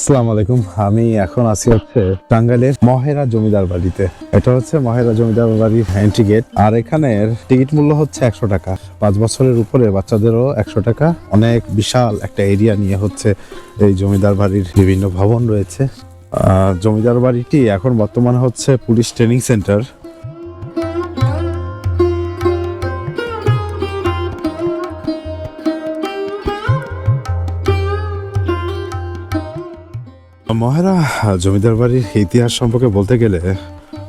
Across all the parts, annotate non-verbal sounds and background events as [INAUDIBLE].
আসসালামু আলাইকুম। আমি এখন আছি হচ্ছে টাঙ্গাইলের মহেরা জমিদার বাড়িতে। এটা হচ্ছে মহেরা জমিদার বাড়ির এন্ট্রি গেট আর এখানের টিকিট মূল্য হচ্ছে একশো টাকা। পাঁচ বছরের উপরে বাচ্চাদেরও একশো টাকা। অনেক বিশাল একটা এরিয়া নিয়ে হচ্ছে এই জমিদার বাড়ির বিভিন্ন ভবন রয়েছে। জমিদার বাড়িটি এখন বর্তমানে হচ্ছে পুলিশ ট্রেনিং সেন্টার মহেরা, জমিদার বাড়ির ইতিহাস সম্পর্কে বলতে গেলে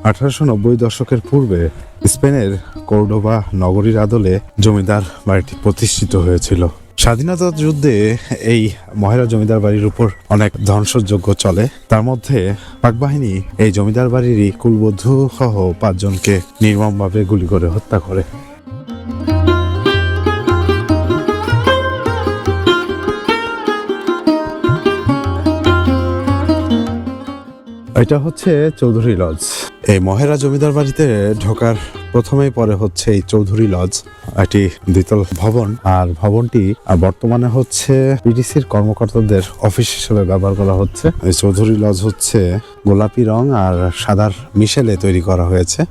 আঠারোশো নব্বই দশকের পূর্বে স্পেনের কর্ডোবা নগরীর আদলে জমিদার বাড়িটি প্রতিষ্ঠিত হয়েছিল। স্বাধীনতা যুদ্ধে এই মহেরা জমিদার বাড়ির উপর অনেক ধ্বংসযোগ্য চলে। তার মধ্যে পাকবাহিনী এই জমিদার বাড়িরই কুলবধূ সহ পাঁচজনকে নির্মমভাবে গুলি করে হত্যা করে। এটা হচ্ছে চৌধুরী লজ। এই মহেরা জমিদার বাড়িতে ঢোকার প্রথমেই পরে হচ্ছে এই চৌধুরী লজ, এটি দ্বিতল ভবন। আর ভবনটি বর্তমানে হচ্ছে পিডিসির কর্মকর্তাদের অফিস হিসেবে ব্যবহার করা হচ্ছে। এই চৌধুরী লজ হচ্ছে গোলাপি রং আর সাদার মিশেলে তৈরি করা হয়েছে।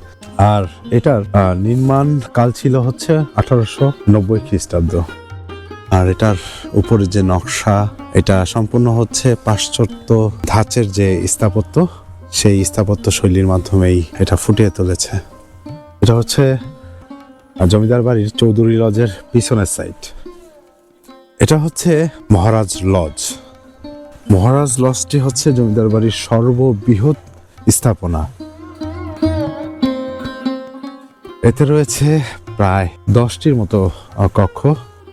আর এটার নির্মাণ কাল ছিল হচ্ছে আঠারোশো নব্বই খ্রিস্টাব্দ। আর এটার উপরে যে নকশা, এটা সম্পূর্ণ হচ্ছে পাশ্চাত্য ধাঁচের যে স্থাপত্য, সেই স্থাপত্য শৈলীর মাধ্যমেই এটা ফুটিয়ে তুলেছে। এটা হচ্ছে জমিদার বাড়ির চৌধুরী লজের পিছনের সাইড এটা হচ্ছে মহারাজ লজ। মহারাজ লজটি হচ্ছে জমিদার বাড়ির সর্ববৃহৎ স্থাপনা। এতে রয়েছে প্রায় দশটির মতো কক্ষ।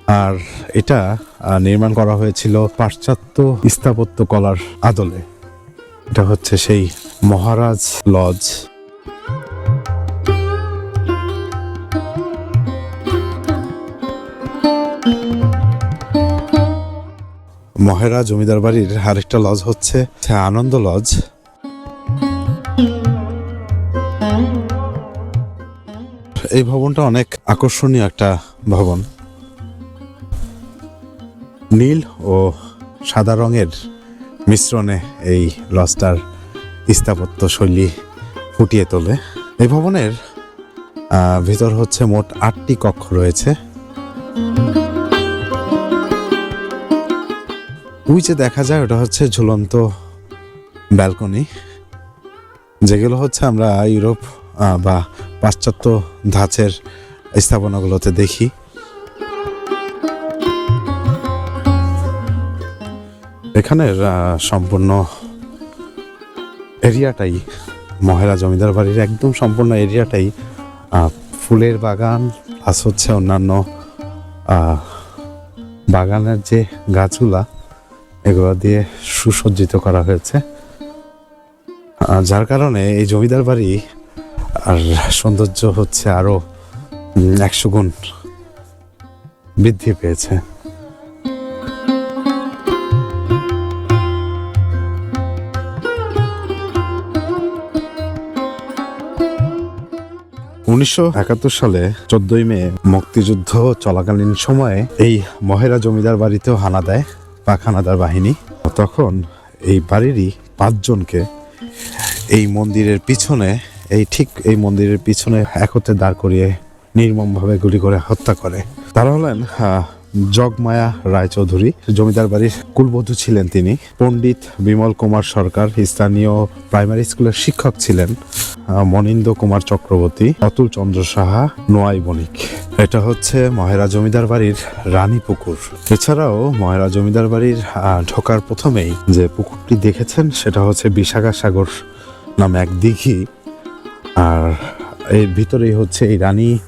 আর এটা নির্মাণ করা হয়েছিল পাশ্চাত্য স্থাপত্য কলার আদলে। এটা হচ্ছে সেই মহারাজ লজ। মহেরা জমিদার বাড়ির আরেকটা লজ হচ্ছে আনন্দ লজ। এই ভবনটা অনেক আকর্ষণীয় একটা ভবন। নীল ও সাদা রঙের মিশ্রণে এই লজটার স্থাপত্য শৈলী ফুটিয়ে তোলে। এই ভবনের ভিতর হচ্ছে মোট আটটি কক্ষ রয়েছে। ওই যে দেখা যায়, ওটা হচ্ছে ঝুলন্ত ব্যালকনি, যেগুলো হচ্ছে আমরা ইউরোপ বা পাশ্চাত্য ধাঁচের স্থাপনাগুলোতে দেখি। এখানের সম্পূর্ণ এরিয়াটাই মহেরা জমিদার বাড়ির একদম সম্পূর্ণ এরিয়াটাই ফুলের বাগান প্লাস হচ্ছে অন্যান্য বাগানের যে গাছগুলা, এগুলো দিয়ে সুসজ্জিত করা হয়েছে। যার কারণে এই জমিদার বাড়ি, আর সৌন্দর্য হচ্ছে আরও একশো গুণ বৃদ্ধি পেয়েছে। উনিশশো একাত্তর সালে চোদ্দই মে মুক্তিযুদ্ধ চলাকালীন সময়ে এই মহেরা জমিদার বাড়িতেও হানা দেয়, পাক হানাদার বাহিনী। তখন এই বাড়িরই পাঁচজনকে এই মন্দিরের পিছনে, এই ঠিক এই মন্দিরের পিছনে একত্রে দাঁড় করিয়ে নির্মমভাবে গুলি করে হত্যা করে। তারা হলেন জগমায়া রায়চৌধুরী। জমিদার বাড়ির কুলবধূ ছিলেন তিনি। পণ্ডিত বিমল কুমার সরকার, স্থানীয় প্রাইমারি স্কুলের শিক্ষক ছিলেন মনিন্দ্র কুমার চক্রবর্তী, অতুল চন্দ্র সাহা, নোয়াই বণিক। এটা হচ্ছে মহেরা জমিদার বাড়ির রানী পুকুর। এছাড়াও মহেরা জমিদার বাড়ির ঢোকার প্রথমেই যে পুকুরটি দেখেছেন, সেটা হচ্ছে বিশাখা সাগর নামে এক দিঘি। আর এর ভিতরেই হচ্ছে এই রানী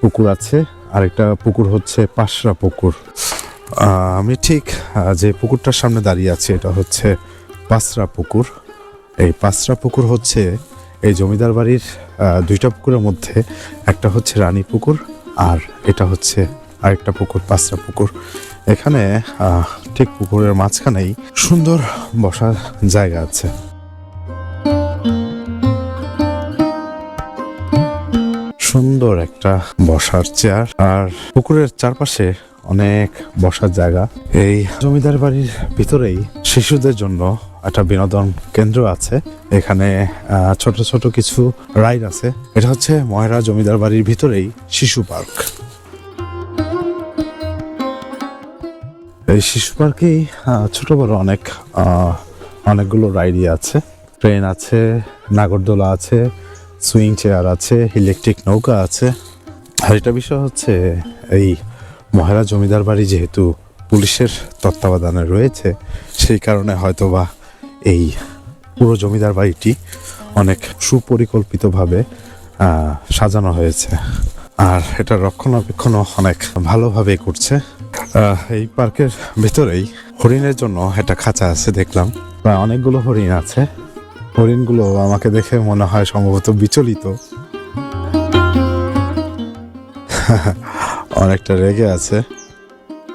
পুকুর আছে। আরেকটা পুকুর হচ্ছে পাশরা পুকুর। আমি ঠিক যে পুকুরটার সামনে দাঁড়িয়ে আছি, এটা হচ্ছে পাসরা পুকুর। এই পাসরা পুকুর হচ্ছে এই জমিদার বাড়ির দুইটা পুকুরের মধ্যে, একটা হচ্ছে রানী পুকুর আর এটা হচ্ছে আরেকটা পুকুর পাসরা পুকুর। এখানে ঠিক পুকুরের মাঝখানেই সুন্দর বসার জায়গা আছে। সুন্দর একটা বসার চেয়ার আর পুকুরের চারপাশে অনেক বসার জায়গা। এই জমিদার বাড়ির ভিতরেই শিশুদের জন্য একটা বিনোদন কেন্দ্র আছে। এখানে ছোট ছোট কিছু রাইড আছে। এটা হচ্ছে ময়রা জমিদার বাড়ির ভিতরেই শিশু পার্ক। এই শিশু পার্কেই ছোট বড় অনেক অনেকগুলো রাইডই আছে। ট্রেন আছে, নাগরদোলা আছে সুইং চেয়ার আছে, ইলেকট্রিক নৌকা আছে। আর এটা বিষয় হচ্ছে, এই মহেরা জমিদার বাড়ি যেহেতু পুলিশের তত্ত্বাবধানে রয়েছে, সেই কারণে হয়তোবা এই পুরো জমিদার বাড়িটি অনেক সুপরিকল্পিতভাবে সাজানো হয়েছে। আর এটা রক্ষণাবেক্ষণও অনেক ভালোভাবে করছে। এই পার্কের ভেতরেই হরিণের জন্য একটা খাঁচা আছে দেখলাম। প্রায় অনেকগুলো হরিণ আছে। হরিণগুলো আমাকে দেখে মনে হয় সম্ভবত বিচলিত। [LAUGHS] অনেকটা রেগে আছে।